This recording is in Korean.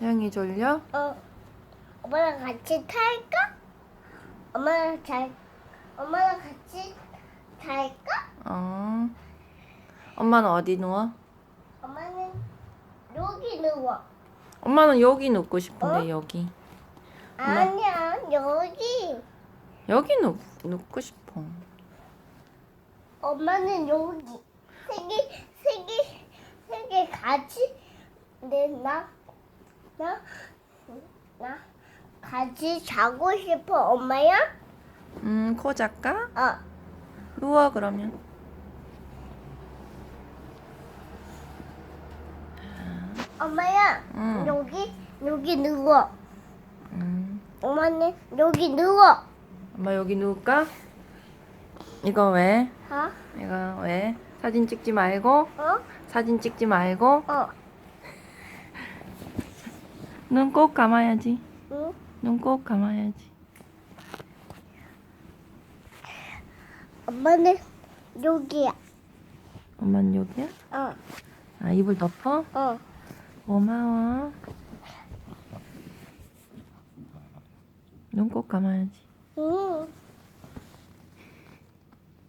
형이 졸려? 어. 엄마랑 같이 탈까? 엄마랑 잘, 엄마랑 같이 잘까? 어. 엄마는 어디 누워? 엄마는 여기 누워. 엄마는 여기 눕고 싶은데 어? 여기. 아니야, 여기. 여기 눕, 눕고 싶어. 엄마는 여기. 세 개, 세 개, 세 개 같이. 네, 나, 나, 나 같이 자고 싶어, 엄마야? 음, 코 작가? 어. 누워 그러면. 엄마야, 응. 여기, 여기 누워. 음. 엄마는 여기 누워. 엄마 여기 누울까? 이거 왜? 어? 이거 왜? 사진 찍지 말고? 어? 사진 찍지 말고? 어. 눈 꼭 감아야지. 응? 눈 꼭 감아야지. 엄마는 여기야. 엄마는 여기야? 어. 아, 입을 덮어? 어. 고마워. 눈 꼭 감아야지. 응.